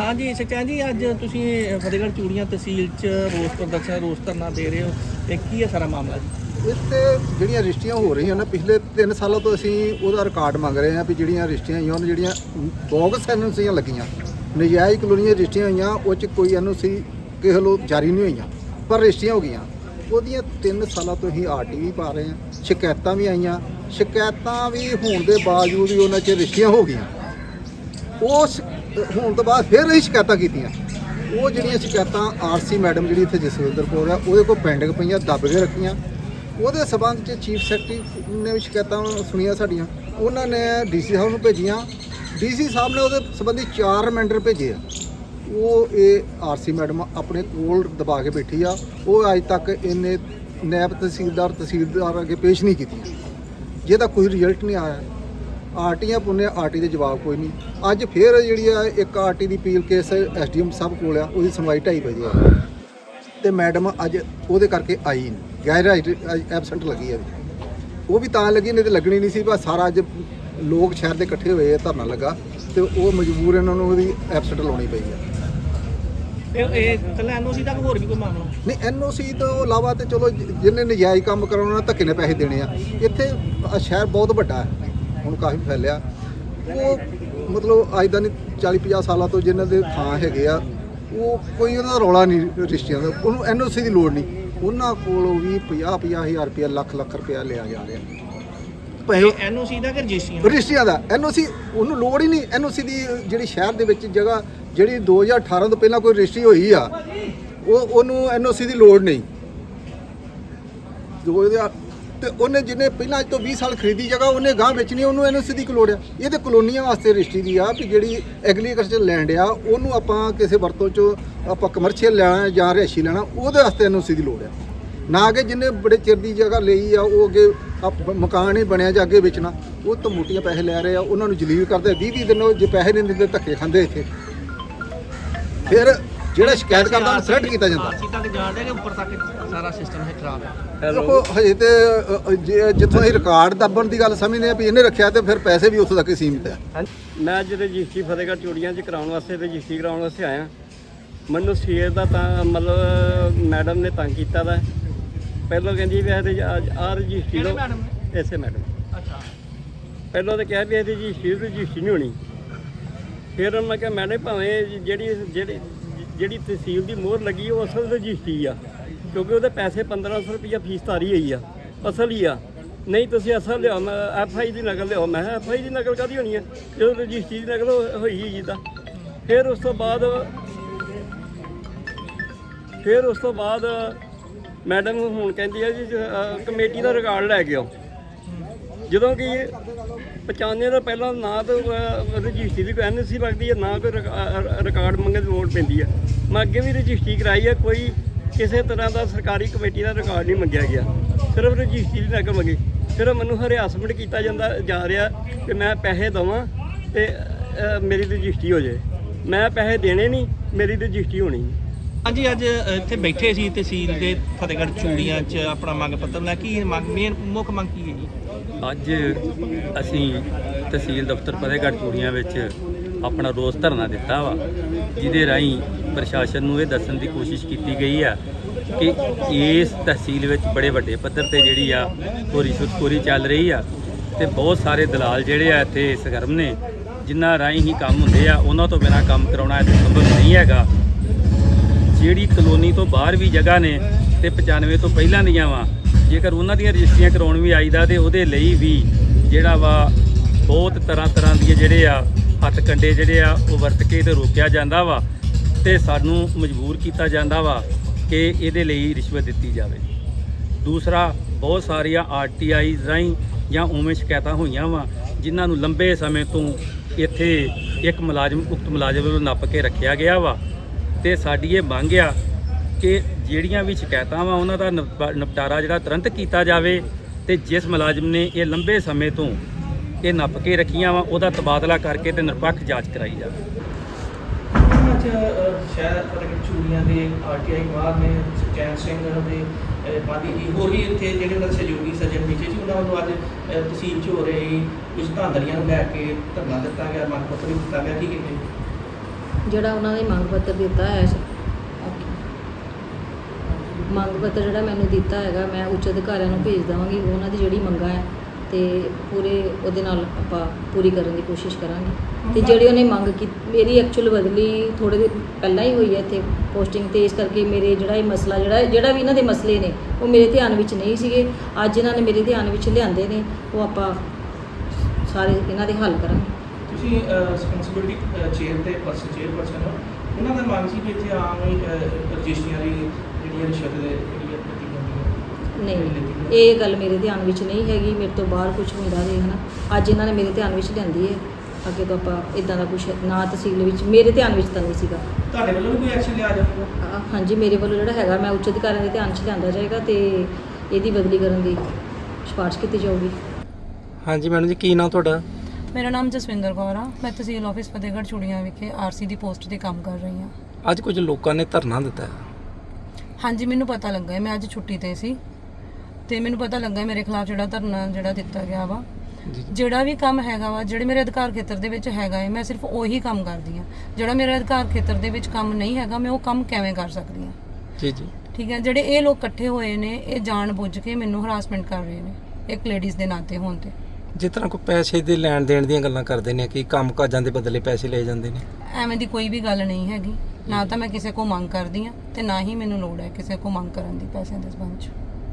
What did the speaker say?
ਹਾਂਜੀ ਸਚੈਨ ਜੀ, ਅੱਜ ਤੁਸੀਂ ਫਤਿਹਗੜ੍ਹ ਚੂੜੀਆਂ ਤਹਿਸੀਲ 'ਚ ਰੋਸ ਪ੍ਰਦਰਸ਼ਨ ਰੋਸ ਧਰਨਾ ਦੇ ਰਹੇ ਹੋ ਇਹ ਕੀ ਹੈ ਸਾਰਾ ਮਾਮਲਾ ਜੀ? ਇੱਥੇ ਜਿਹੜੀਆਂ ਰਜਿਸਟਰੀਆਂ ਹੋ ਰਹੀਆਂ ਨੇ, ਪਿਛਲੇ 3 ਸਾਲਾਂ ਤੋਂ ਅਸੀਂ ਉਹਦਾ ਰਿਕਾਰਡ ਮੰਗ ਰਹੇ ਹਾਂ ਵੀ ਜਿਹੜੀਆਂ ਰਜਿਸਟਰੀਆਂ ਹੋਈਆਂ ਉਹਨਾਂ ਜਿਹੜੀਆਂ ਬੋਗਸ ਐਨਓਸੀਆਂ ਲੱਗੀਆਂ, ਨਜਾਇਜ਼ ਕਲੋਨੀਆਂ ਰਜਿਸਟਰੀਆਂ ਹੋਈਆਂ, ਉਹ ਚ ਕੋਈ ਐਨਓਸੀ ਕਿਸੇ ਲੋ ਜਾਰੀ ਨਹੀਂ ਹੋਈਆਂ, ਪਰ ਰਜਿਸਟਰੀਆਂ ਹੋ ਗਈਆਂ। ਉਹਦੀਆਂ 3 ਸਾਲਾਂ ਤੋਂ ਅਸੀਂ ਆਰਟੀ ਵੀ ਪਾ ਰਹੇ ਹਾਂ, ਸ਼ਿਕਾਇਤਾਂ ਵੀ ਆਈਆਂ, ਸ਼ਿਕਾਇਤਾਂ ਵੀ ਹੋਣ ਦੇ ਬਾਵਜੂਦ ਵੀ ਉਹਨਾਂ 'ਚ ਰਜਿਸਟਰੀਆਂ ਹੋ ਗਈਆਂ। ਉਸ ਹੋਣ ਤੋਂ ਬਾਅਦ ਫਿਰ ਅਸੀਂ ਸ਼ਿਕਾਇਤਾਂ ਕੀਤੀਆਂ। ਉਹ ਜਿਹੜੀਆਂ ਸ਼ਿਕਾਇਤਾਂ ਆਰਸੀ ਮੈਡਮ ਜਿਹੜੀ ਇੱਥੇ ਜਸਵਿੰਦਰ ਕੌਰ ਆ ਉਹਦੇ ਕੋਲ ਪੈਂਡਿੰਗ ਪਈਆਂ, ਦੱਬ ਕੇ ਰੱਖੀਆਂ। ਉਹਦੇ ਸਬੰਧ 'ਚ ਚੀਫ ਸੈਕਟਰੀ ਨੇ ਵੀ ਸ਼ਿਕਾਇਤਾਂ ਸੁਣੀਆਂ ਸਾਡੀਆਂ। ਉਹਨਾਂ ਨੇ ਡੀਸੀ ਸਾਹਿਬ ਨੂੰ ਭੇਜੀਆਂ। ਡੀਸੀ ਸਾਹਿਬ ਨੇ ਉਹਦੇ ਸੰਬੰਧੀ ਚਾਰ ਰਿਮਾਈਂਡਰ ਭੇਜੇ ਆ। ਉਹ ਇਹ ਆਰਸੀ ਮੈਡਮ ਆਪਣੇ ਕੋਲ ਦਬਾ ਕੇ ਬੈਠੀ ਆ। ਉਹ ਅੱਜ ਤੱਕ ਇਹਨੇ ਨੈਬ ਤਹਿਸੀਲਦਾਰ ਤਹਿਸੀਲਦਾਰ ਅੱਗੇ ਪੇਸ਼ ਨਹੀਂ ਕੀਤੀਆਂ। ਜਿਹਦਾ ਕੋਈ ਰਿਜ਼ਲਟ ਨਹੀਂ ਆਇਆ। ਆਰਟੀਆਂ ਪੁੰਨੇ, ਆਰਟੀ ਦੇ ਜਵਾਬ ਕੋਈ ਨਹੀਂ। ਅੱਜ ਫੇਰ ਜਿਹੜੀ ਆ ਇੱਕ ਆਰਟੀ ਦੀ ਅਪੀਲ ਕੇਸ ਐਸਡੀਐਮ ਸਾਹਿਬ ਕੋਲ ਆ ਉਹਦੀ ਸੁਣਵਾਈ ਢਾਈ ਵਜੇ ਆ। ਤੇ ਮੈਡਮ ਅੱਜ ਉਹਦੇ ਕਰਕੇ ਆਈ ਨਹੀਂ ਗੈਰ ਐਬਸੈਂਟ ਲੱਗੀ ਆ। ਉਹ ਵੀ ਤਾਂ ਲੱਗੀ ਨਹੀਂ ਤੇ ਲੱਗਣੀ ਨਹੀਂ ਸੀ ਬਸ ਸਾਰਾ ਅੱਜ ਲੋਕ ਸ਼ਹਿਰ ਦੇ ਇਕੱਠੇ ਹੋਏ ਆ ਧਰਨਾ ਲੱਗਾ। ਤੇ ਉਹ ਮਜਬੂਰ ਇਹਨਾਂ ਨੂੰ ਉਹਦੀ ਐਬਸੈਂਟ ਲਾਉਣੀ ਪਈ ਆ। ਇਹ ਇਹ ਕੱਲਾ ਐਨਓਸੀ ਤੱਕ ਹੋਰ ਵੀ ਕੋਈ ਮਾਮਲਾ? ਨਹੀਂ ਐਨਓਸੀ ਤੋਂ ਇਲਾਵਾ ਤੇ ਚਲੋ ਜਿ- ਜਿਹਨੇ ਨਜਾਇਜ਼ ਕੰਮ ਕਰਾਉਣਾ ਧੱਕੇ ਨੇ ਪੈਸੇ ਦੇਣੇ ਆ। ਇੱਥੇ ਸ਼ਹਿਰ ਬਹੁਤ ਵੱਡਾ ਹੈ। ਹੁਣ ਕਾਫੀ ਫੈਲਿਆ। ਉਹ ਮਤਲਬ ਅੱਜ ਦਾ ਨਹੀਂ 40 50 ਸਾਲਾਂ ਤੋਂ ਜਿਨ੍ਹਾਂ ਦੇ ਥਾਂ ਹੈਗੇ ਆ ਉਹ ਕੋਈ ਉਹਨਾਂ ਦਾ ਰੌਲਾ ਨਹੀਂ ਰਿਸ਼ਤਿਆਂ ਦਾ ਉਹਨੂੰ ਐਨਓਸੀ ਦੀ ਲੋੜ ਨਹੀਂ। ਉਹਨਾਂ ਕੋਲੋਂ ਵੀ 50 50 ਹਜ਼ਾਰ ਰੁਪਇਆ ਲੱਖ ਲੱਖ ਰੁਪਇਆ ਲਿਆ ਜਾ ਰਿਹਾ। ਇਹ ਐਨਓਸੀ ਦਾ ਕਿ ਰਜਿਸਟਰੀਆਂ ਰਜਿਸਟਰੀਆਂ ਦਾ। ਐਨਓਸੀ ਉਹਨੂੰ ਲੋੜ ਹੀ ਨਹੀਂ। ਐਨਓਸੀ ਦੀ ਜਿਹੜੀ ਸ਼ਹਿਰ ਦੇ ਵਿੱਚ ਜਗ੍ਹਾ ਜਿਹੜੀ 2018 ਤੋਂ ਪਹਿਲਾਂ ਕੋਈ ਰਜਿਸਟਰੀ ਹੋਈ ਆ ਉਹ ਉਹਨੂੰ ਐਨਓਸੀ ਦੀ ਲੋੜ ਨਹੀਂ। 2000 ਤੇ ਉਹਨੇ ਜਿਹਨੇ ਪਹਿਲਾਂ ਅੱਜ ਤੋਂ 20 ਸਾਲ ਖਰੀਦੀ ਜਗ੍ਹਾ, ਉਹਨੇ ਗਾਂ ਵੇਚਣੀ, ਉਹਨੂੰ ਐਨਓਸੀ ਦੀ ਕੀ ਲੋੜ ਆ। ਇਹ ਤੇ ਕਲੋਨੀਆਂ ਵਾਸਤੇ ਰਜਿਸਟਰੀ ਦੀ ਆ ਵੀ ਜਿਹੜੀ ਐਗਰੀਕਲਚਰ ਲੈਂਡ ਆ, ਉਹਨੂੰ ਆਪਾਂ ਕਿਸੇ ਵਰਤੋਂ ਚ ਆਪਾਂ ਕਮਰਸ਼ੀਅਲ ਲੈਣਾ ਜਾਂ ਰਿਹਾਇਸ਼ੀ ਲੈਣਾ, ਉਹਦੇ ਵਾਸਤੇ ਐਨਓਸੀ ਦੀ ਲੋੜ ਆ। ਨਾ ਕਿ ਜਿਹਨੇ ਬੜੇ ਚਿਰ ਦੀ ਜਗ੍ਹਾ ਲਈ ਆ, ਉਹ ਅੱਗੇ ਆਪ- ਮਕਾਨ ਹੀ ਬਣਿਆ ਜਾਂ ਅੱਗੇ ਵੇਚਣਾ, ਉਹ ਤਾਂ ਮੋਟੀਆਂ ਪੈਸੇ ਲੈ ਰਹੇ ਆ, ਉਹਨਾਂ ਨੂੰ ਜਲੀਲ ਕਰਦੇ 20 20 ਦਿਨ ਉਹ ਜੇ ਪੈਸੇ ਨਹੀਂ ਦਿੰਦੇ, ਧੱਕੇ ਖਾਂਦੇ ਇੱਥੇ। ਫਿਰ ਜਿਹੜਾ ਸ਼ਿਕਾਇਤ ਕਰਦਾ ਉਹਨੂੰ ਸਿਲੈਕਟ ਕੀਤਾ ਜਾਂਦਾ। ਆਰਸੀ ਤੱਕ ਜਾਣ ਡਿਆ ਕਿ ਉੱਪਰ ਤੱਕ ਸਾਰਾ ਸਿਸਟਮ ਹੈ ਖਰਾਬ ਹੈ। ਦੇਖੋ ਹਜੇ ਤੇ ਅ, ਅ, ਜੇ- ਜਿੱਥੋਂ ਅਸੀਂ ਰਿਕਾਰਡ ਦੱਬਣ ਦੀ ਗੱਲ ਸਮਝਦੇ ਆ ਵੀ ਇਹਨੇ ਰੱਖਿਆ ਤੇ ਫਿਰ ਪੈਸੇ ਵੀ ਉੱਥੋਂ ਤੱਕ ਹੀ ਸੀਮਿਤ ਆ ਮੈਂ ਅੱਜ ਰਜਿਸਟਰੀ ਫਤਿਹਗੜ੍ਹ ਚੂੜੀਆਂ 'ਚ ਕਰਾਉਣ ਵਾਸਤੇ ਰਜਿਸਟਰੀ ਕਰਾਉਣ ਵਾਸਤੇ ਆਇਆ। ਮੈਨੂੰ ਸਵੇਰ ਦਾ ਤਾਂ ਮਤਲਬ ਮੈਡਮ ਨੇ ਤੰਗ ਕੀਤਾ ਦਾ। ਪਹਿਲਾਂ ਕਹਿੰਦੀ ਵੀ ਇਹ ਆ ਰਜਿਸਟਰੀ ਲਓ। ਮੈਡਮ ਐਸੇ ਮੈਡਮ। ਅੱਛਾ। ਪਹਿਲਾਂ ਤਾਂ ਕਿਹਾ ਵੀ ਇਹ ਰਜਿਸਟਰੀ ਰਜਿਸਟਰੀ ਨਹੀਂ ਹੋਣੀ। ਫਿਰ ਮੈਂ ਕਿਹਾ ਮੈਡਮ ਭਾਵੇਂ ਜਿਹੜੀ ਜਿਹੜੀ ਜਿਹੜੀ ਤਹਿਸੀਲ ਦੀ ਮੋਹਰ ਲੱਗੀ ਉਹ ਅਸਲ ਰਜਿਸਟਰੀ ਆ, ਕਿਉਂਕਿ ਉਹਦੇ ਪੈਸੇ 1500 ਰੁਪਈਆ ਫੀਸ ਧਾਰੀ ਹੋਈ ਆ, ਅਸਲ ਹੀ ਆ। ਨਹੀਂ, ਤੁਸੀਂ ਅਸਲ ਲਿਆਓ, ਮੈਂ ਐਫ ਆਈ ਦੀ ਨਕਲ ਲਿਆਓ, ਮੈਂ ਐਫ ਆਈ ਦੀ ਨਕਲ ਕਾਦੀ ਹੋਣੀ ਹੈ ਜਦੋਂ ਰਜਿਸਟਰੀ ਦੀ ਨਕਲ ਹੋਈ ਹੀ ਤਾਂ। ਫਿਰ ਉਸ ਤੋਂ ਬਾਅਦ, ਫਿਰ ਉਸ ਤੋਂ ਬਾਅਦ ਮੈਡਮ ਹੁਣ ਕਹਿੰਦੀ ਆ ਜੀ ਕਮੇਟੀ ਦਾ ਰਿਕਾਰਡ ਲੈ ਕੇ ਆਓ। ਜਦੋਂ ਕਿ 95 ਦਾ ਪਹਿਲਾਂ ਨਾ ਤਾਂ ਰਜਿਸਟਰੀ ਦੀ ਕੋਈ ਐਨਸੀ ਲੱਗਦੀ ਹੈ, ਨਾ ਕੋਈ ਰਿਕਾ- ਰਿਕਾਰਡ ਮੰਗਣ ਦੀ ਲੋੜ ਪੈਂਦੀ ਹੈ। ਮੈਂ ਅੱਗੇ ਵੀ ਰਜਿਸਟਰੀ ਕਰਾਈ ਹੈ, ਕੋਈ ਕਿਸੇ ਤਰ੍ਹਾਂ ਦਾ ਸਰਕਾਰੀ ਕਮੇਟੀ ਦਾ ਰਿਕਾਰਡ ਨਹੀਂ ਮੰਗਿਆ ਗਿਆ। ਸਿਰਫ ਰਜਿਸਟਰੀ ਦੀ ਨਕਲ ਮੰਗੀ। ਫਿਰ ਮੈਨੂੰ ਹਰਿਆਸਮੈਂਟ ਕੀਤਾ ਜਾਂਦਾ, ਜਾ ਰਿਹਾ ਕਿ ਮੈਂ ਪੈਸੇ ਦਵਾਂ ਤੇ ਮੇਰੀ ਰਜਿਸਟਰੀ ਹੋ ਜਾਏ। ਮੈਂ ਪੈਸੇ ਦੇਣੇ ਨਹੀਂ, ਮੇਰੀ ਰਜਿਸਟਰੀ ਹੋਣੀ ਹਾਂਜੀ, ਅੱਜ ਇੱਥੇ ਬੈਠੇ ਸੀ ਤਹਿਸੀਲ ਦੇ ਫਤਿਹਗੜ੍ਹ ਚੂੜੀਆਂ 'ਚ ਆਪਣਾ ਮੰਗ ਪੱਤਰ ਲੈ ਕੀ ਮੰਗ ਮੇਨ ਮੁੱਖ ਮੰਗ ਕੀ ਹੈ ਜੀ? ਅੱਜ ਅਸੀਂ ਤਹਿਸੀਲ ਦਫ਼ਤਰ ਫਤਿਹਗੜ੍ਹ ਚੂੜੀਆਂ ਵਿੱਚ ਆਪਣਾ ਰੋਸ ਧਰਨਾ ਦਿੱਤਾ ਵਾ, ਜਿਹਦੇ ਰਾਹੀਂ ਪ੍ਰਸ਼ਾਸਨ ਨੂੰ ਇਹ ਦੱਸਣ ਦੀ ਕੋਸ਼ਿਸ਼ ਕੀਤੀ ਗਈ ਆ ਕਿ ਇਸ ਤਹਿਸੀਲ ਵਿੱਚ ਬੜੇ ਵੱਡੇ ਪੱਧਰ ਤੇ ਜਿਹੜੀ ਆ ਉਹ ਰਿਸ਼ਵਤਖੋਰੀ ਚੱਲ ਰਹੀ ਆ ਤੇ ਬਹੁਤ ਸਾਰੇ ਦਲਾਲ ਜਿਹੜੇ ਆ ਇੱਥੇ ਸਰਗਰਮ ਨੇ, ਜਿਨ੍ਹਾਂ ਰਾਹੀਂ ਹੀ ਕੰਮ ਹੁੰਦੇ ਆ, ਉਹਨਾਂ ਤੋਂ ਬਿਨਾਂ ਕੰਮ ਕਰਾਉਣਾ ਇੱਥੇ ਸੰਭਵ ਨਹੀਂ ਹੈਗਾ। ਜਿਹੜੀ ਕਲੋਨੀ ਤੋਂ ਬਾਹਰ ਵੀ ਜਗ੍ਹਾ ਨੇ ਤੇ 95 ਤੋਂ ਪਹਿਲਾਂ ਦੀਆਂ ਵਾ, ਜੇਕਰ ਉਹਨਾਂ ਦੀਆਂ ਰਜਿਸਟਰੀਆਂ ਕਰਾਉਣ ਵੀ ਆਈਦਾ ਤੇ ਉਹਦੇ ਲਈ ਵੀ ਜਿਹੜਾ ਵਾ ਬਹੁਤ ਤਰ੍ਹਾਂ ਤਰ੍ਹਾਂ ਦੀਆਂ ਜਿਹੜੇ ਆ ਹੱਥ ਕੰਡੇ ਜਿਹੜੇ ਆ ਉਹ ਵਰਤ ਕੇ ਤੇ ਰੋਕਿਆ ਜਾਂਦਾ ਵਾ ਤੇ ਸਾਨੂੰ ਮਜਬੂਰ ਕੀਤਾ ਜਾਂਦਾ ਵਾ ਕਿ ਇਹਦੇ ਲਈ ਰਿਸ਼ਵਤ ਦਿੱਤੀ ਜਾਵੇ। ਦੂਸਰਾ, ਬਹੁਤ ਸਾਰੀਆਂ ਆਰਟੀਆਈ ਰਾਹੀਂ ਜਾਂ ਉਵੇਂ ਸ਼ਿਕਾਇਤਾਂ ਹੋਈਆਂ ਵਾ, ਜਿਨ੍ਹਾਂ ਨੂੰ ਲੰਬੇ ਸਮੇਂ ਤੋਂ ਇੱਥੇ ਇੱਕ ਮੁਲਾਜ਼ਮ, ਉਕਤ ਮੁਲਾਜ਼ਮ ਵੱਲੋਂ ਨੱਪ ਕੇ ਰੱਖਿਆ ਗਿਆ ਵਾ। ਤੇ ਸਾਡੀ ਇਹ ਮੰਗ ਆ ਕਿ ਜਿਹੜੀਆਂ ਵੀ ਸ਼ਿਕਾਇਤਾਂ ਵਾ ਉਹਨਾਂ ਦਾ ਨਿਪ- ਨਿਪਟਾਰਾ ਜਿਹੜਾ ਤੁਰੰਤ ਕੀਤਾ ਜਾਵੇ ਤੇ ਜਿਸ ਮੁਲਾਜ਼ਮ ਨੇ ਇਹ ਲੰਬੇ ਸਮੇਂ ਤੋਂ ਇਹ ਨੱਪ ਕੇ ਰੱਖੀਆਂ ਵਾ ਉਹਦਾ ਤਬਾਦਲਾ ਕਰਕੇ ਤੇ ਨਿਰਪੱਖ ਜਾਂਚ ਕਰਾਈ ਜਾਵੇ। ਅੱਜ ਸ਼ਹਿਰ ਫਤਿਹਗੜ੍ਹ ਚੂੜੀਆਂ ਦੇ ਆਰਟੀਆਈ ਬਾਹਰ ਨੇ ਸੁਖਚੈਨ ਸਿੰਘ ਦੇ ਅ, ਜੀ ਹੋਰ ਵੀ ਇੱਥੇ ਜਿਹੜੇ ਉਹਨਾਂ ਸਹਿਯੋਗੀ ਸੱਜਣ ਵਿਚੇ ਸੀ ਉਹਨਾਂ ਵੱਲੋਂ ਅੱਜ ਅ, ਤਹਿਸੀਲ 'ਚ ਹੋ ਰਹੀ ਕੁਝ ਧਾਂਦਲੀਆਂ ਨੂੰ ਲੈ ਕੇ ਧਰਨਾ ਦਿੱਤਾ ਗਿਆ ਮੰਗ ਪੱਤਰ ਦਿੱਤਾ ਗਿਆ ਕੀ ਕਹਿੰਦੇ? ਜਿਹੜਾ ਉਹਨਾਂ ਨੇ ਮੰਗ ਪੱਤਰ ਦਿੱਤਾ ਹੈ ਮੰਗ ਪੱਤਰ ਜਿਹੜਾ ਮੈਨੂੰ ਦਿੱਤਾ ਹੈਗਾ ਮੈਂ ਉੱਚ ਅਧਿਕਾਰੀਆਂ ਨੂੰ ਭੇਜ ਦੇਵਾਂਗੀ ਉਹਨਾਂ ਦੀ ਜਿਹੜੀ ਮੰਗਾਂ ਹੈ ਤੇ ਪੂਰੇ ਉਹਦੇ ਨਾਲ ਆਪਾਂ ਪੂਰੀ ਕਰਨ ਦੀ ਕੋਸ਼ਿਸ਼ ਕਰਾਂਗੇ। ਤੇ ਜਿਹੜੀ ਉਹਨੇ ਮੰਗ ਕੀਤੀ ਮੇਰੀ ਐਕਚੁਅਲ ਬਦਲੀ ਥੋੜੇ ਦਿਨ ਪਹਿਲਾਂ ਹੀ ਹੋਈ ਹੈ ਇੱਥੇ ਪੋਸਟਿੰਗ ਤੇ ਇਸ ਕਰਕੇ ਮੇਰੇ ਜਿਹੜਾ ਇਹ ਮਸਲਾ ਜਿਹੜਾ ਜਿਹੜਾ ਵੀ ਇਹਨਾਂ ਦੇ ਮਸਲੇ ਨੇ ਉਹ ਮੇਰੇ ਧਿਆਨ ਵਿੱਚ ਨਹੀਂ ਸੀਗੇ। ਅੱਜ ਇਹਨਾਂ ਨੇ ਮੇਰੇ ਧਿਆਨ ਵਿੱਚ ਲਿਆਂਦੇ ਨੇ ਉਹ ਆਪਾਂ ਸਾਰੇ ਇਹਨਾਂ ਦੇ ਹੱਲ ਕਰਾਂਗੇ। ਤੁਸੀਂ ਰਿਸਪੌਂਸਿਬਿਲਟੀ ਚੇਅਰ ਤੇ ਪਰਸਨ ਚੇਅਰ ਪਰਸਨ ਹੋ ਉਹਨਾਂ ਦਾ ਮੰਗ ਸੀ ਕਿ ਇੱਥੇ ਆਮ ਹੀ ਰਜਿਸਟਰੀਆਂ ਦੀ ਜਿਹੜੀਆਂ ਰਿਸ਼ਵਤ ਦੇ ਜਿਹੜੀ ਦਿੱਤੀ ਜਾਂਦੀ ਹੈ ਨਹੀਂ ਇਹ ਗੱਲ ਮੇਰੇ ਧਿਆਨ ਵਿੱਚ ਨਹੀਂ ਹੈਗੀ। ਮੇਰੇ ਤੋਂ ਬਾਹਰ ਕੁਝ ਹੁੰਦਾ ਰਹੇ ਹਨਾ? ਅੱਜ ਇਹਨਾਂ ਨੇ ਮੇਰੇ ਧਿਆਨ ਵਿੱਚ ਲਿਆਂਦੀ ਹੈ। ਅੱਗੇ ਤੋਂ ਆਪਾਂ ਇਦਾਂ ਦਾ ਕੁਝ ਨਾ ਤਹਿਸੀਲ ਵਿੱਚ ਮੇਰੇ ਧਿਆਨ ਵਿੱਚ ਤਾਂ ਨਹੀਂ ਸੀਗਾ। ਤੁਹਾਡੇ ਵੱਲੋਂ ਵੀ ਕੋਈ ਐਕਸ਼ਨ ਲਿਆ ਜਾਊਗਾ? ਹਾਂਜੀ ਮੇਰੇ ਵੱਲੋਂ ਜਿਹੜਾ ਹੈਗਾ ਮੈਂ ਉੱਚ ਅਧਿਕਾਰੀਆਂ ਦੇ ਧਿਆਨ 'ਚ ਲਿਆਂਦਾ ਜਾਏਗਾ ਤੇ ਇਹਦੀ ਬਦਲੀ ਕਰਨ ਦੀ ਸਿਫਾਰਿਸ਼ ਕੀਤੀ ਜਾਊਗੀ। ਹਾਂਜੀ ਮੈਡਮ ਜੀ ਕੀ ਨਾਮ ਤੁਹਾਡਾ? ਮੇਰਾ ਨਾਮ ਜਸਵਿੰਦਰ ਕੌਰ ਆ। ਮੈਂ ਤਹਿਸੀਲ ਆਫਿਸ ਫਤਿਹਗੜ੍ਹ ਚੂੜੀਆਂ ਵਿਖੇ ਆਰਸੀ ਦੀ ਪੋਸਟ ਤੇ ਕੰਮ ਕਰ ਰਹੀ ਹਾਂ। ਅੱਜ ਕੁਝ ਲੋਕਾਂ ਨੇ ਧਰਨਾ ਦਿੱਤਾ ਹੈ। ਹਾਂਜੀ ਮੈਨੂੰ ਪਤਾ ਲੱਗਾ ਹੈ, ਮੈਂ ਅੱਜ ਛੁੱਟੀ ਤੇ ਸੀ। ਤੇ ਮੈਨੂੰ ਪਤਾ ਲੱਗਾ ਹੈ ਮੇਰੇ ਖਿਲਾਫ ਜਿਹੜਾ ਧਰਨਾ ਜਿਹੜਾ ਦਿੱਤਾ ਗਿਆ ਵਾ। ਜੀ। ਜਿਹੜਾ ਵੀ ਕੰਮ ਹੈਗਾ ਵਾ ਜਿਹੜੇ ਮੇਰੇ ਅਧਿਕਾਰ ਖੇਤਰ ਦੇ ਵਿੱਚ ਹੈਗਾ ਹੈ ਮੈਂ ਸਿਰਫ ਉਹੀ ਕੰਮ ਕਰਦੀ ਹਾਂ। ਜਿਹੜਾ ਮੇਰੇ ਅਧਿਕਾਰ ਖੇਤਰ ਦੇ ਵਿੱਚ ਕੰਮ ਨਹੀਂ ਹੈਗਾ ਮੈਂ ਉਹ ਕੰਮ ਕਿਵੇਂ ਕਰ ਸਕਦੀ ਹਾਂ? ਜੀ ਜੀ। ਠੀਕ ਹੈ ਜਿਹੜੇ ਇਹ ਲੋਕ ਇਕੱਠੇ ਹੋਏ ਨੇ ਇਹ ਜਾਣ ਬੁੱਝ ਕੇ ਮੈਨੂੰ ਹਰਾਸਮੈਂਟ ਕਰ ਰਹੇ ਨੇ ਇੱਕ ਲੇਡੀਜ਼ ਦੇ ਨਾਤੇ ਹੋਣ ਤੇ। ਜਿਸ ਤਰ੍ਹਾਂ ਕੋਈ ਪੈਸੇ ਦੇ ਲੈਣ ਦੇਣ ਦੀਆਂ ਗੱਲਾਂ ਕਰਦੇ ਨੇ ਕਿ ਕੰਮ ਕਾਜਾਂ ਦੇ ਬਦਲੇ ਪੈਸੇ ਲਏ ਜਾਂਦੇ ਨੇ। ਐਵੇਂ ਦੀ ਕੋਈ ਵੀ ਗੱਲ ਨਹੀਂ ਹੈਗੀ। ਨਾ ਤਾਂ ਮੈਂ ਕਿਸੇ ਕੋ ਮੰਗ ਕਰਦੀ ਆ ਤੇ ਨਾ ਹੀ ਮੈਨੂੰ ਲੋੜ ਹੈ ਕਿਸੇ ਕੋ ਮੰਗ ਕਰਨ ਦੀ ਪੈਸਿਆਂ ਦੇ ਸੰਬੰਧ 'ਚ।